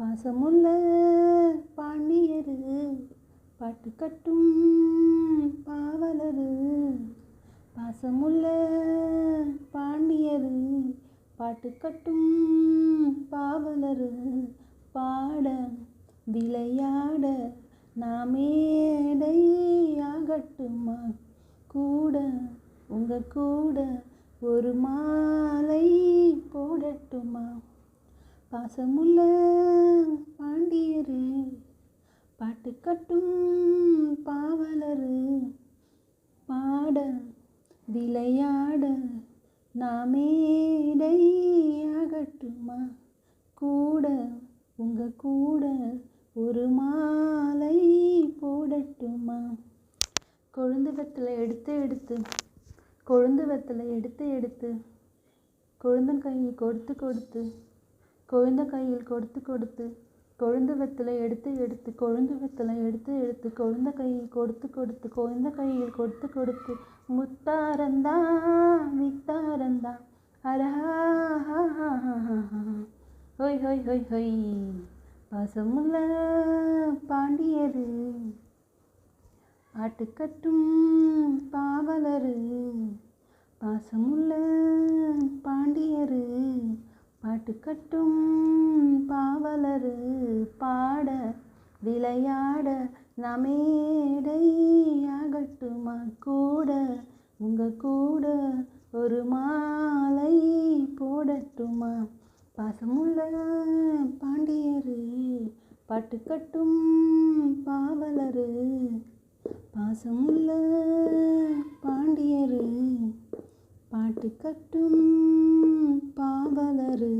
பாசமுள்ள பாண்டியரு பாட்டு கட்டும் பாவலரு. பாசமுள்ள பாண்டியரு பாட்டு கட்டும் பாவலரு. பாட விளையாட நாமேடையாகட்டுமா கூட உங்கள் கூட ஒரு மாலை போடட்டுமா? பாசமுள்ள பாண்டியரு பாட்டு கட்டும் பாவலரு பாட விளையாட நாமேடையாகட்டுமா கூட உங்க கூட ஒரு மாலை போடட்டுமா? கொழுந்து வெத்தலை எடுத்து எடுத்து கொழுந்து வெத்தலை எடுத்து எடுத்து கொழுந்தன் கையில் கொடுத்து கொடுத்து கொழுந்த கையில் கொடுத்து கொடுத்து கொழுந்து வெத்தலை எடுத்து எடுத்து கொழுந்து வெத்தலை எடுத்து எடுத்து கொழுந்த கையில் கொடுத்து கொடுத்து கொழுந்த கையில் கொடுத்து கொடுத்து முத்தாரந்தா மித்தாரந்தா. அரஹா ஹொய் ஹொய் ஹொய் ஹொய். பசமுல பாண்டியரு ஆட்டுக்கட்டும் பாவலரு பாசமுள்ள பாண்டியரு. பாட்டு கட்டும் பாவலரு பாட விளையாட நமேடையாகட்டுமா கூட உங்க கூட ஒரு மாலை போடட்டுமா? பாசமுள்ள பாண்டியரு பாட்டு கட்டும் பாவலரு பாசமுள்ள பாண்டியரு பாட்டு கட்டும் பாவலரு